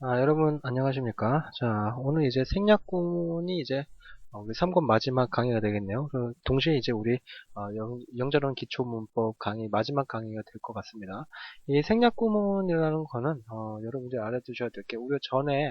아, 여러분 안녕하십니까? 자, 오늘 이제 생략구문이 이제 어, 우리 3권 마지막 강의가 되겠네요. 그 동시에 이제 우리 어, 영, 영자론 기초문법 강의 마지막 강의가 될 것 같습니다. 이 생략구문이라는 거는 어, 여러분들이 알아두셔야 될 게 우리가 전에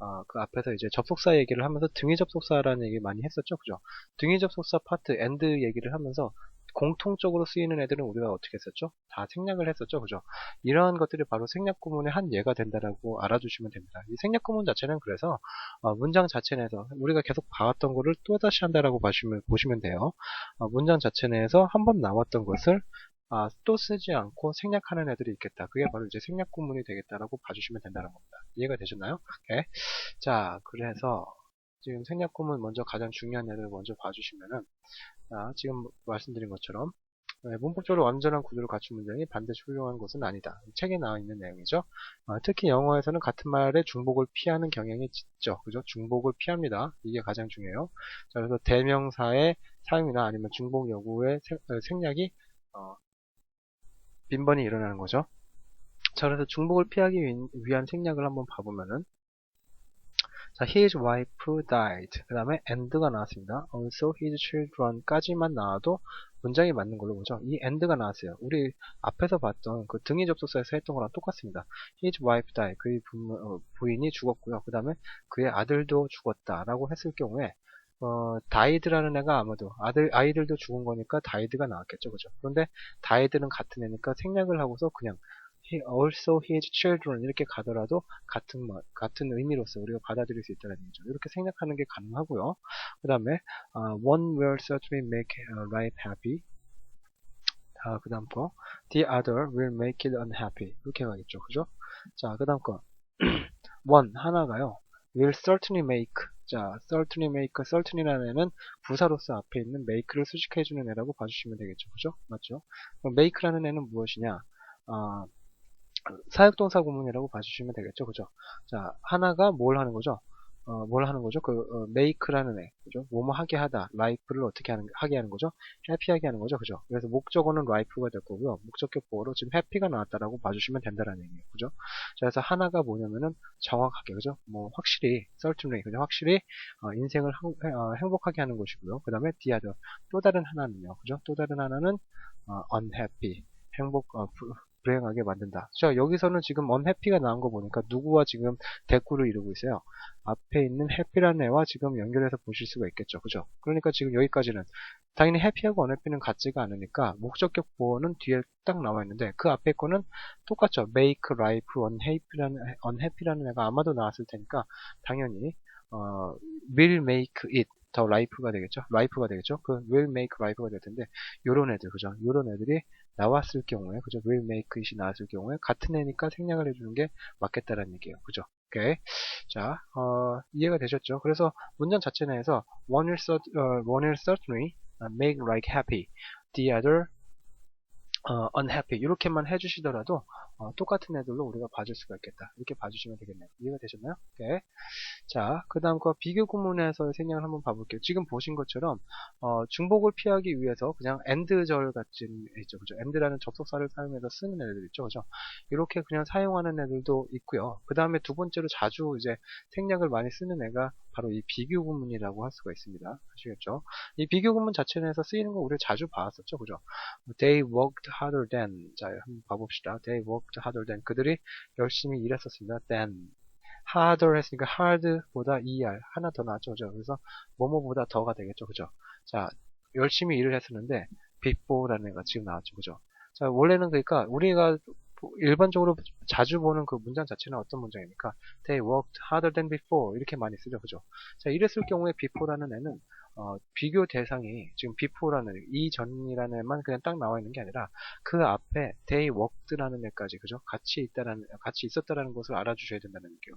어, 그 앞에서 이제 접속사 얘기를 하면서 등위 접속사라는 얘기 많이 했었죠, 그죠? 등위 접속사 파트 엔드 얘기를 하면서 공통적으로 쓰이는 애들은 우리가 어떻게 했었죠? 다 생략을 했었죠. 그죠? 이러한 것들이 바로 생략 구문의 한 예가 된다라고 알아주시면 됩니다. 이 생략 구문 자체는 그래서 어, 문장 자체 내에서 우리가 계속 봐왔던 거를 또다시 한다라고 보시면, 보시면 돼요. 어, 문장 자체 내에서 한번 나왔던 것을 아, 또 쓰지 않고 생략하는 애들이 있겠다. 그게 바로 이제 생략 구문이 되겠다라고 봐주시면 된다는 겁니다. 이해가 되셨나요? 오케이. 자, 그래서 지금 생략 구문 먼저 가장 중요한 애를 먼저 봐주시면은 자, 지금 말씀드린 것처럼 네, 문법적으로 완전한 구조를 갖춘 문장이 반드시 훌륭한 것은 아니다. 책에 나와 있는 내용이죠. 어, 특히 영어에서는 같은 말의 중복을 피하는 경향이 짙죠. 그죠? 중복을 피합니다. 이게 가장 중요해요. 자, 그래서 대명사의 사용이나 아니면 중복 여부의 생, 어, 생략이 어, 빈번히 일어나는 거죠. 자, 그래서 중복을 피하기 위한 생략을 한번 봐보면은 자, his wife died. 그 다음에 and가 나왔습니다. also his children까지만 나와도 문장이 맞는 걸로 보죠. 이 and가 나왔어요. 우리 앞에서 봤던 그 등위 접속사에서 했던 거랑 똑같습니다. his wife died. 그의 부, 어, 부인이 죽었고요. 그 다음에 그의 아들도 죽었다라고 했을 경우에 어, 다이드라는 애가 아마도 아들 아이들도 죽은 거니까 다이드가 나왔겠죠, 그죠? 그런데 다이드는 같은 애니까 생략을 하고서 그냥 also his children 이렇게 가더라도 같은 말, 같은 의미로서 우리가 받아들일 수 있다는 얘기죠. 이렇게 생략하는 게 가능하고요. 그 다음에 uh, one will certainly make life happy. 아, 그 다음 거 the other will make it unhappy 이렇게 가겠죠. 그죠? 자, 그 다음 거 one 하나가요. will certainly make 자, certainly make, certainly라는 애는 부사로서 앞에 있는 make를 수식해주는 애라고 봐주시면 되겠죠. 그죠? 맞죠? 그럼 make라는 애는 무엇이냐? 어, 사역동사 구문이라고 봐주시면 되겠죠. 그죠? 자, 하나가 뭘 하는 거죠? 어, 뭘 하는 거죠? 그, 어, make라는 애. 그죠? 뭐뭐 하게 하다. life를 어떻게 하는, 하게 하는 거죠? happy하게 하는 거죠. 그죠? 그래서 목적어는 life가 될 거고요. 목적격 보어로 지금 happy가 나왔다라고 봐주시면 된다라는 얘기예요. 그죠? 자, 그래서 하나가 뭐냐면은 정확하게, 그죠? 뭐, 확실히, certainly, 그죠? 확실히, 어, 인생을 행, 어, 행복하게 하는 것이고요. 그 다음에 the other. 또 다른 하나는요. 그죠? 또 다른 하나는, 어, unhappy. 행복, 어, 부, 불행하게 만든다. 자, 여기서는 지금 unhappy가 나온 거 보니까 누구와 지금 대꾸를 이루고 있어요. 앞에 있는 happy라는 애와 지금 연결해서 보실 수가 있겠죠. 그죠? 그러니까 지금 여기까지는 당연히 happy하고 unhappy는 같지가 않으니까 목적격 보어는 뒤에 딱 나와 있는데 그 앞에 거는 똑같죠. make life unhappy라는, unhappy라는 애가 아마도 나왔을 테니까 당연히 어, will make it 더 life가 되겠죠. life가 되겠죠. 그 will make life가 될 텐데 요런 애들 그죠? 요런 애들이 나왔을 경우에 그죠? will make it이 나왔을 경우에 같은 애니까 생략을 해주는 게 맞겠다라는 얘기예요. 그죠? 오케이. 자, 어, 이해가 되셨죠? 그래서 문장 자체 내에서 one will, cert, uh, one will certainly make like happy, the other 어, unhappy 이렇게만 해주시더라도 어, 똑같은 애들로 우리가 봐줄 수가 있겠다. 이렇게 봐주시면 되겠네요. 이해가 되셨나요? 오케이. 자, 그 다음 거 비교 구문에서의 생략을 한번 봐볼게요. 지금 보신 것처럼 어, 중복을 피하기 위해서 그냥 and절 같은 애 있죠. 그죠? and라는 접속사를 사용해서 쓰는 애들 있죠. 그죠? 이렇게 그냥 사용하는 애들도 있고요. 그 다음에 두 번째로 자주 이제 생략을 많이 쓰는 애가 바로 이 비교 구문이라고 할 수가 있습니다. 아시겠죠? 이 비교 구문 자체 내에서 쓰이는 거 우리가 자주 봤었죠. 그죠? They worked harder than 자, 한번 봐봅시다. They worked than 그들이 열심히 일했었습니다. than harder 했으니까 hard보다 er 하나 더 나왔죠. 그죠? 그래서 뭐뭐보다 더가 되겠죠. 그죠? 자, 열심히 일을 했었는데 before라는 애가 지금 나왔죠. 그죠? 자, 원래는 그러니까 우리가 일반적으로 자주 보는 그 문장 자체는 어떤 문장입니까? They worked harder than before 이렇게 많이 쓰죠, 그죠? 자, 이랬을 경우에 before라는 애는 어, 비교 대상이 지금 before라는 이전이라는 애만 그냥 딱 나와 있는 게 아니라 그 앞에 they worked라는 애까지 그죠? 같이 있다라는 같이 있었다라는 것을 알아주셔야 된다는 얘기요.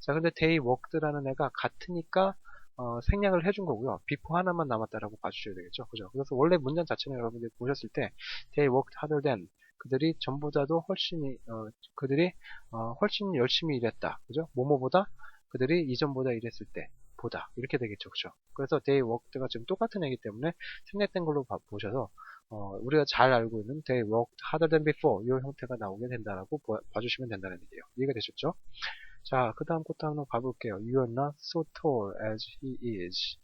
자, 근데 they worked라는 애가 같으니까 어, 생략을 해준 거고요. before 하나만 남았다라고 봐주셔야 되겠죠. 그죠? 그래서 원래 문장 자체는 여러분들이 보셨을 때 they worked harder than 그들이 전보다도 훨씬 어, 그들이 어, 훨씬 열심히 일했다. 그죠? 뭐뭐보다 그들이 이전보다 일했을 때 보다 이렇게 되겠죠. 그죠? 그래서 they worked가 지금 똑같은 애기 때문에 생략된 걸로 봐, 보셔서 어, 우리가 잘 알고 있는 they worked harder 이 형태가 나오게 된다라고 봐, 봐주시면 된다는 얘기예요. 이해가 되셨죠? 자, 그 다음 것도 한번 봐볼게요. You are not so tall as he is.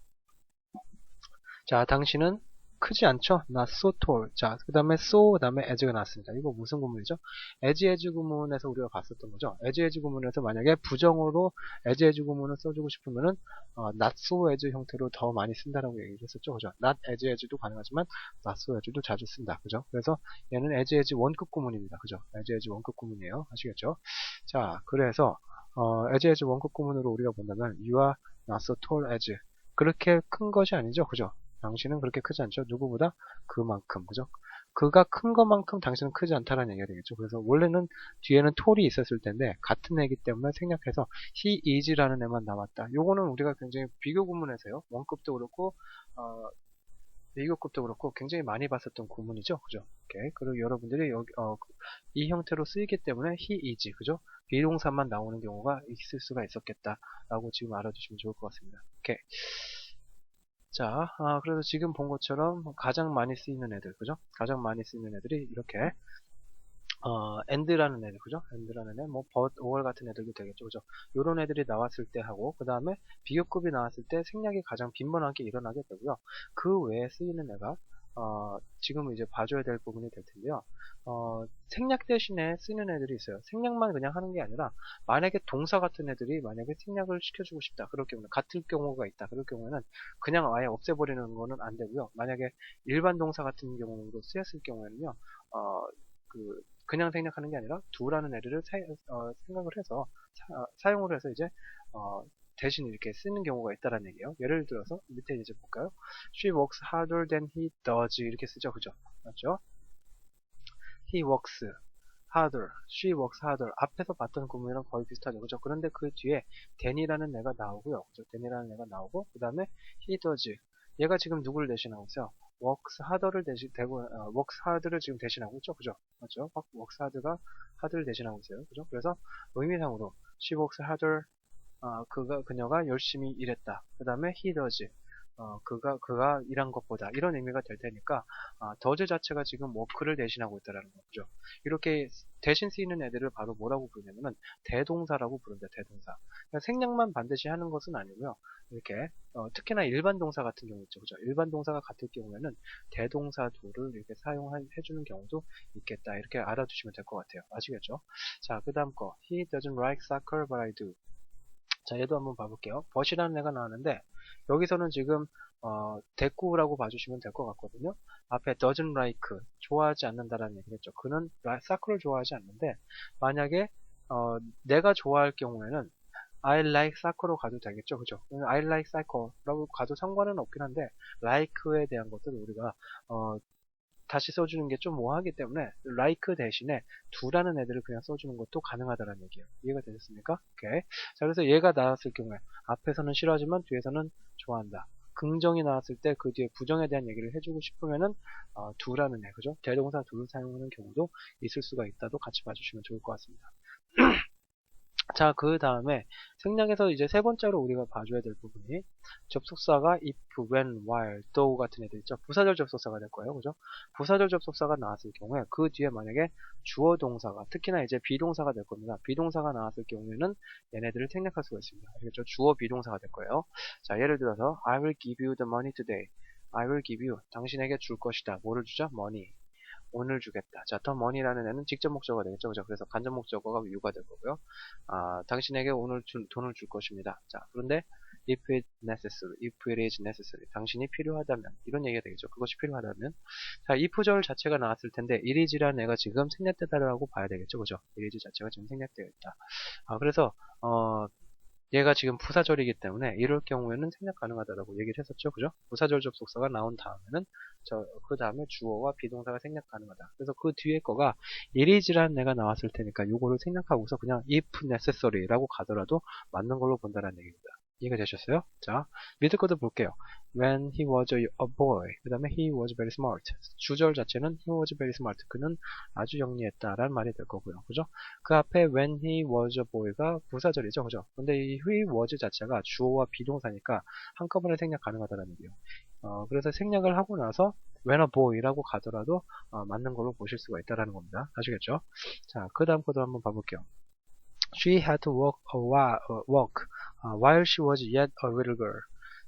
자, 당신은 크지 않죠? not so tall. 자, 그 다음에 so, 그 다음에 as가 나왔습니다. 이거 무슨 구문이죠? as, as 구문에서 우리가 봤었던 거죠. as, as 구문에서 만약에 부정으로 as, as 구문을 써주고 싶으면은, 어, not so as 형태로 더 많이 쓴다라고 얘기를 했었죠. 그죠? not as, as도 가능하지만, not so as도 자주 쓴다. 그죠? 그래서 얘는 as, as 원급 구문입니다. 그죠? as, as 원급 구문이에요. 아시겠죠? 자, 그래서, 어, as, as 원급 구문으로 우리가 본다면, you are not so tall as. 그렇게 큰 것이 아니죠. 그죠? 당신은 그렇게 크지 않죠. 누구보다 그만큼, 그죠? 그가 큰 것만큼 당신은 크지 않다라는 얘기가 되겠죠. 그래서 원래는 뒤에는 톨이 있었을 텐데 같은 애기 때문에 생략해서 he is라는 애만 나왔다. 요거는 우리가 굉장히 비교 구문에서요. 원급도 그렇고 어, 비교급도 그렇고 굉장히 많이 봤었던 구문이죠. 그죠? 오케이. 그리고 여러분들이 여기 어, 이 형태로 쓰이기 때문에 he is, 그죠? 비동사만 나오는 경우가 있을 수가 있었겠다라고 지금 알아두시면 좋을 것 같습니다. 오케이. 자, 아, 그래서 지금 본 것처럼 가장 많이 쓰이는 애들, 그죠? 가장 많이 쓰이는 애들이 이렇게 어, end라는 애들, 그죠? end라는 애, 뭐, but, or 같은 애들도 되겠죠, 그죠? 요런 애들이 나왔을 때 하고, 그 다음에 비교급이 나왔을 때 생략이 가장 빈번하게 일어나게 되고요. 그 외에 쓰이는 애가, 어, 지금 이제 봐줘야 될 부분이 될 텐데요. 어, 생략 대신에 쓰는 애들이 있어요. 생략만 그냥 하는 게 아니라, 만약에 동사 같은 애들이 만약에 생략을 시켜주고 싶다. 그럴 경우는, 같을 경우가 있다. 그럴 경우에는 그냥 아예 없애버리는 거는 안 되고요. 만약에 일반 동사 같은 경우로 쓰였을 경우에는요, 어, 그, 그냥 생략하는 게 아니라 두라는 애를 사, 어, 생각을 해서 사, 용을 해서 이제 어, 대신 이렇게 쓰는 경우가 있다라는 얘기예요. 예를 들어서 밑에 이제 볼까요? She works harder than he does 이렇게 쓰죠, 그죠? 맞죠? He works harder, she works harder 앞에서 봤던 구문이랑 거의 비슷하죠, 그죠? 그런데 그 뒤에 than이라는 애가 나오고요, 그죠? than이라는 애가 나오고 그 다음에 he does 얘가 지금 누구를 대신하고 있어요? works harder를 대신 대고 어, works hard를 지금 대신하고 있죠, 그죠? 맞죠? works hard가 hard를 대신하고 있어요, 그죠? 그래서 의미상으로 she works harder, 어, 그가 그녀가 열심히 일했다. 그 다음에 he does, 어, 그가 그가 일한 것보다 이런 의미가 될 테니까 어, does 자체가 지금 work를 대신하고 있다라는 거죠. 이렇게 대신 쓰이는 애들을 바로 뭐라고 부르냐면은 대동사라고 부른다. 대동사. 그러니까 생략만 반드시 하는 것은 아니고요. 이렇게 어, 특히나 일반 동사 같은 경우 있죠. 그죠? 일반 동사가 같을 경우에는 대동사 도를 이렇게 사용해 주는 경우도 있겠다. 이렇게 알아두시면 될 것 같아요. 아시겠죠? 자, 그 다음 거. He doesn't like soccer, but I do. 자, 얘도 한번 봐볼게요. but이라는 애가 나왔는데 여기서는 지금 어, 대꾸라고 봐주시면 될 것 같거든요. 앞에 doesn't like 좋아하지 않는다라는 얘기겠죠. 그는 사크를 좋아하지 않는데 만약에 어, 내가 좋아할 경우에는 I like soccer로 가도 되겠죠. 그죠? I like soccer라고 가도 상관은 없긴 한데 like에 대한 것들을 우리가 어, 다시 써주는 게좀 뭐하기 때문에 like 대신에 두라는 애들을 그냥 써주는 것도 가능하다는 얘기예요. 이해가 되셨습니까? 오케이. 자, 그래서 얘가 나왔을 경우에 앞에서는 싫어하지만 뒤에서는 좋아한다. 긍정이 나왔을 때 그 뒤에 부정에 대한 얘기를 해주고 싶으면은 어, 두라는 애, 그죠? 대동사 두를 사용하는 경우도 있을 수가 있다도 같이 봐주시면 좋을 것 같습니다. 자, 그 다음에 생략에서 이제 세 번째로 우리가 봐줘야 될 부분이 접속사가 if, when, while, though 같은 애들 있죠. 부사절 접속사가 될 거예요. 그죠? 부사절 접속사가 나왔을 경우에 그 뒤에 만약에 주어 동사가 특히나 이제 비동사가 될 겁니다. 비동사가 나왔을 경우에는 얘네들을 생략할 수가 있습니다. 알겠죠? 주어 비동사가 될 거예요. 자, 예를 들어서 I will give you the money today. I will give you. 당신에게 줄 것이다. 뭐를 주죠? money. 오늘 주겠다. 자, 더 머니라는 애는 직접 목적어가 되겠죠. 그죠? 그래서 간접 목적어가 유가 될 거고요. 아, 당신에게 오늘 줄, 돈을 줄 것입니다. 자, 그런데 if it necessary, if it is necessary, 당신이 필요하다면 이런 얘기가 되겠죠. 그것이 필요하다면 자, if절 자체가 나왔을 텐데 it is라는 애가 지금 생략되다라고 봐야 되겠죠. 그죠? it is 자체가 지금 생략되어 있다. 아, 그래서 어, 얘가 지금 부사절이기 때문에 이럴 경우에는 생략 가능하다라고 얘기를 했었죠. 그죠? 부사절 접속사가 나온 다음에는 저 그 다음에 주어와 비동사가 생략 가능하다. 그래서 그 뒤에 거가 이리지라는 애가 나왔을 테니까 요거를 생략하고서 그냥 if necessary라고 가더라도 맞는 걸로 본다는 얘기입니다. 이해가 되셨어요? 자, 밑에 것도 볼게요. When he was a boy. 그 다음에 he was very smart. 주절 자체는 he was very smart. 그는 아주 영리했다 라는 말이 될 거고요. 그죠? 그 앞에 when he was a boy가 부사절이죠. 그죠? 근데 이 he was 자체가 주어와 비동사니까 한꺼번에 생략 가능하다는 얘기예요. 어, 그래서 생략을 하고 나서 when a boy라고 가더라도 어, 맞는 걸로 보실 수가 있다라는 겁니다. 아시겠죠? 자, 그 다음 것도 한번 봐볼게요. She had to walk a while, uh, walk uh, while she was yet a little girl.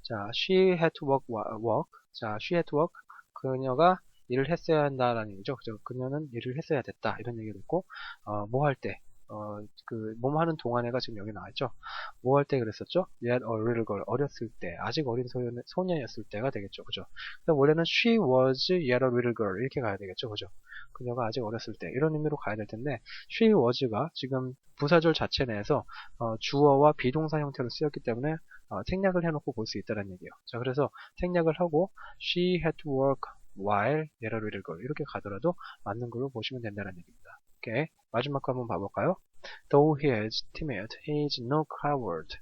자, she had to walk, wa- walk. 자, she had to walk. 그녀가 일을 했어야 한다라는 얘기죠. 그죠? 그녀는 일을 했어야 됐다. 이런 얘기가 됐고, 어, 뭐 할 때, 어, 그, 몸 하는 동안에가 지금 여기 나와있죠. 뭐 할 때 그랬었죠? yet a little girl. 어렸을 때, 아직 어린 소년, 소녀였을 때가 되겠죠. 그죠? 원래는 she was yet a little girl. 이렇게 가야 되겠죠. 그죠? 그녀가 아직 어렸을 때. 이런 의미로 가야 될 텐데, she was가 지금 부사절 자체 내에서, 어, 주어와 비동사 형태로 쓰였기 때문에, 어, 생략을 해놓고 볼 수 있다는 얘기예요. 자, 그래서 생략을 하고, she had to work while yet a little girl. 이렇게 가더라도 맞는 걸로 보시면 된다는 얘기입니다. 오케이. 마지막 거 한번 봐볼까요? Though he is timid, he is no coward.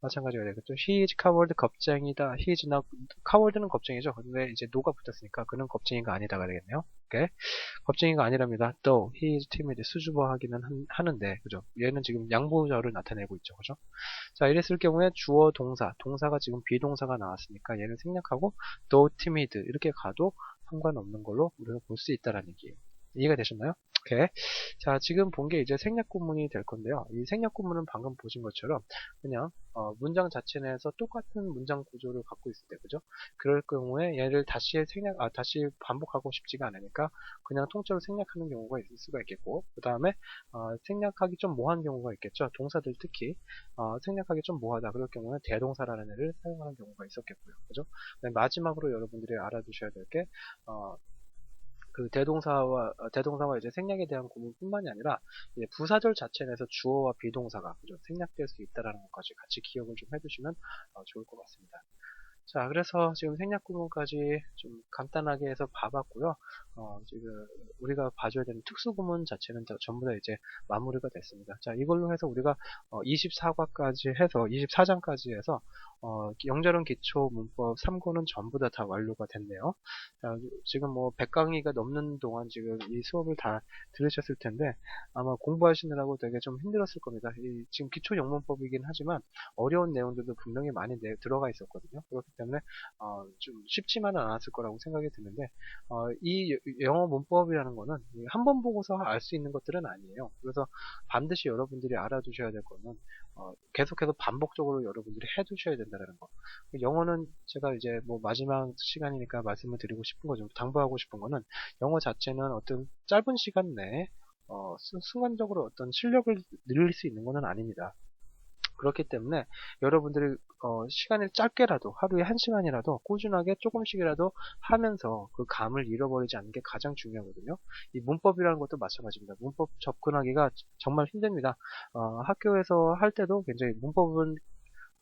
마찬가지가 되겠죠. He is coward 겁쟁이다. He is not coward는 겁쟁이죠. 근데 이제 no가 붙었으니까 그는 겁쟁이가 아니다가 되겠네요. 오케이. 겁쟁이가 아니랍니다. Though he is timid 수줍어하기는 한- 하는데 그죠. 얘는 지금 양보절을 나타내고 있죠. 그죠. 자 이랬을 경우에 주어 동사 동사가 지금 비동사가 나왔으니까 얘를 생략하고 though timid 이렇게 가도 상관없는 걸로 우리가 볼 수 있다라는 얘기예요. 이해가 되셨나요? 오케이. 자, 지금 본 게 이제 생략 구문이 될 건데요. 이 생략 구문은 방금 보신 것처럼 그냥 어, 문장 자체 내에서 똑같은 문장 구조를 갖고 있을 때, 그죠? 그럴 경우에 얘를 다시 생략, 아, 다시 반복하고 싶지가 않으니까 그냥 통째로 생략하는 경우가 있을 수가 있겠고, 그 다음에 어, 생략하기 좀 뭐한 경우가 있겠죠. 동사들 특히 어, 생략하기 좀 뭐하다. 그럴 경우는 대동사라는 애를 사용하는 경우가 있었겠고요. 그죠? 그다음에 마지막으로 여러분들이 알아두셔야 될 게, 어, 그 대동사와 어, 대동사와 이제 생략에 대한 구분뿐만이 아니라 부사절 자체 내에서 주어와 비동사가 그죠? 생략될 수 있다라는 것까지 같이 기억을 좀 해두시면 어, 좋을 것 같습니다. 자, 그래서 지금 생략 구문까지 좀 간단하게 해서 봐봤고요. 어, 지금 우리가 봐줘야 되는 특수 구문 자체는 다- 전부 다 이제 마무리가 됐습니다. 자, 이걸로 해서 우리가 어, 24과까지 해서 24장까지 해서 어, 영절은 기초 문법 3권은 전부 다 다 완료가 됐네요. 자, 지금 뭐 100강의가 넘는 동안 지금 이 수업을 다 들으셨을 텐데 아마 공부하시느라고 되게 좀 힘들었을 겁니다. 이 지금 기초 영문법이긴 하지만 어려운 내용들도 분명히 많이 내- 들어가 있었거든요. 때문에 어, 좀 쉽지만은 않았을 거라고 생각이 드는데 어, 이 여- 영어 문법이라는 거는 한 번 보고서 알 수 있는 것들은 아니에요. 그래서 반드시 여러분들이 알아두셔야 될 거는 어, 계속해서 반복적으로 여러분들이 해두셔야 된다는 거. 영어는 제가 이제 뭐 마지막 시간이니까 말씀을 드리고 싶은 거죠. 당부하고 싶은 거는 영어 자체는 어떤 짧은 시간 내에 어, 순- 순간적으로 어떤 실력을 늘릴 수 있는 것은 아닙니다. 그렇기 때문에 여러분들이 어, 시간을 짧게라도 하루에 한 시간이라도 꾸준하게 조금씩이라도 하면서 그 감을 잃어버리지 않는 게 가장 중요하거든요. 이 문법이라는 것도 마찬가지입니다. 문법 접근하기가 정말 힘듭니다. 어, 학교에서 할 때도 굉장히 문법은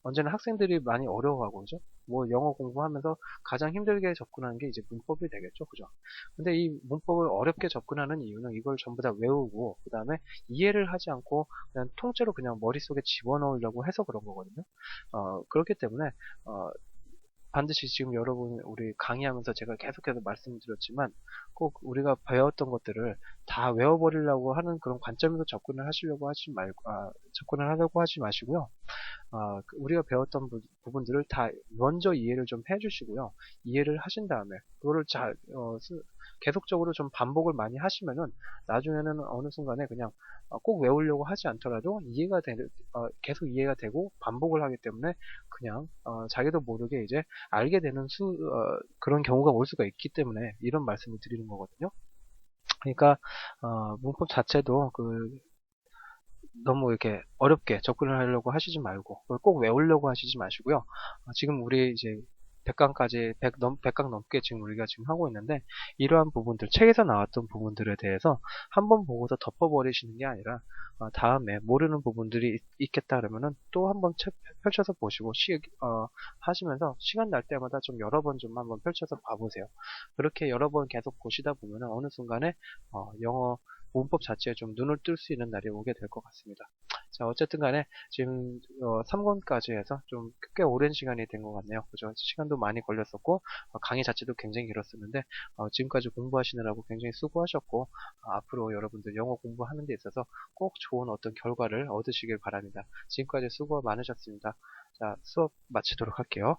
언제나 학생들이 많이 어려워하고 그죠? 뭐 영어 공부하면서 가장 힘들게 접근하는 게 이제 문법이 되겠죠, 그죠? 근데 이 문법을 어렵게 접근하는 이유는 이걸 전부 다 외우고 그 다음에 이해를 하지 않고 그냥 통째로 그냥 머릿속에 집어넣으려고 해서 그런 거거든요. 어, 그렇기 때문에 어, 반드시 지금 여러분 우리 강의하면서 제가 계속해서 말씀드렸지만 꼭 우리가 배웠던 것들을 다 외워버리려고 하는 그런 관점에서 접근을 하시려고 하지 말고 아, 접근을 하려고 하지 마시고요. 아, 그 우리가 배웠던 부, 부분들을 다 먼저 이해를 좀 해주시고요. 이해를 하신 다음에 그거를 잘 어, 스- 계속적으로 좀 반복을 많이 하시면은 나중에는 어느 순간에 그냥 어, 꼭 외우려고 하지 않더라도 이해가 되, 어, 계속 이해가 되고 반복을 하기 때문에 그냥 어, 자기도 모르게 이제 알게 되는 수 어, 그런 경우가 올 수가 있기 때문에 이런 말씀을 드리는 거거든요. 그러니까 어, 문법 자체도 그 너무 이렇게 어렵게 접근을 하려고 하시지 말고 꼭 외우려고 하시지 마시고요. 어, 지금 우리 이제 100강까지 100 넘, 100강 넘게 지금 우리가 지금 하고 있는데 이러한 부분들 책에서 나왔던 부분들에 대해서 한번 보고서 덮어버리시는 게 아니라 어, 다음에 모르는 부분들이 있, 겠다 그러면은 또 한번 책 펼쳐서 보시고 시, 어, 하시면서 시간 날 때마다 좀 여러 번 좀 한번 펼쳐서 봐보세요. 그렇게 여러 번 계속 보시다 보면은 어느 순간에 어, 영어 문법 자체에 좀 눈을 뜰 수 있는 날이 오게 될 것 같습니다. 자, 어쨌든 간에 지금 어, 3권까지 해서 좀 꽤 오랜 시간이 된 것 같네요. 그죠? 시간도 많이 걸렸었고 어, 강의 자체도 굉장히 길었었는데 어, 지금까지 공부하시느라고 굉장히 수고하셨고 어, 앞으로 여러분들 영어 공부하는 데 있어서 꼭 좋은 어떤 결과를 얻으시길 바랍니다. 지금까지 수고 많으셨습니다. 자, 수업 마치도록 할게요.